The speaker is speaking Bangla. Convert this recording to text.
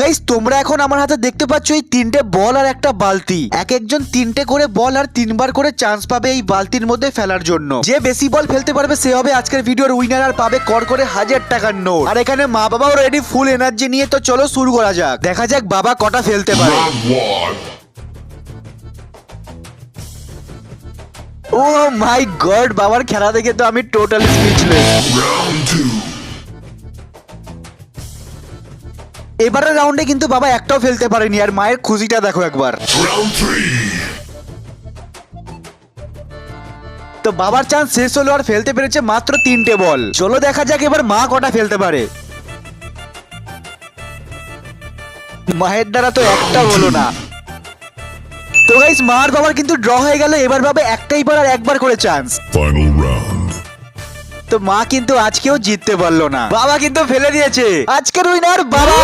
গাইস তোমরা এখন আমার হাতে দেখতে পাচ্ছ এই তিনটে বল আর একটা বালতি। এক একজন তিনটে করে বল আর তিনবার করে চান্স পাবে এই বালতির মধ্যে ফেলার জন্য। যে বেশি বল ফেলতে পারবে সে হবে আজকের ভিডিওর উইনার আর পাবে কর করে হাজার টাকার নোট। আর এখানে মা বাবাও রেডি ফুল এনার্জি নিয়ে তো চলো শুরু করা যাক। দেখা যাক বাবা কটা ফেলতে পারে। ও মাই গড বাবার খেলা দেখে তো আমি টোটালি স্পিচলেস এবারের রাউন্ডে কিন্তু বাবা একটাও ফেলতে পারেনি আর মায়ের খুশিটা দেখো একবার। তো বাবার চান্স শেষ হলো আর ফেলতে পেরেছে মাত্র তিনটে বল। চলো দেখা যাক এবার মা কটা ফেলতে পারে। মায়ের দ্বারা তো একটা হলো না। তো গাইস মার বাবার কিন্তু ড্র হয়ে গেল এবার বাবা একটাই বার আর একবার করে চান্স Final round. তো মা কিন্তু আজকেও জিততে পারল না। বাবা কিন্তু ফেলে দিয়েছে। আজকের উইনার বাবা।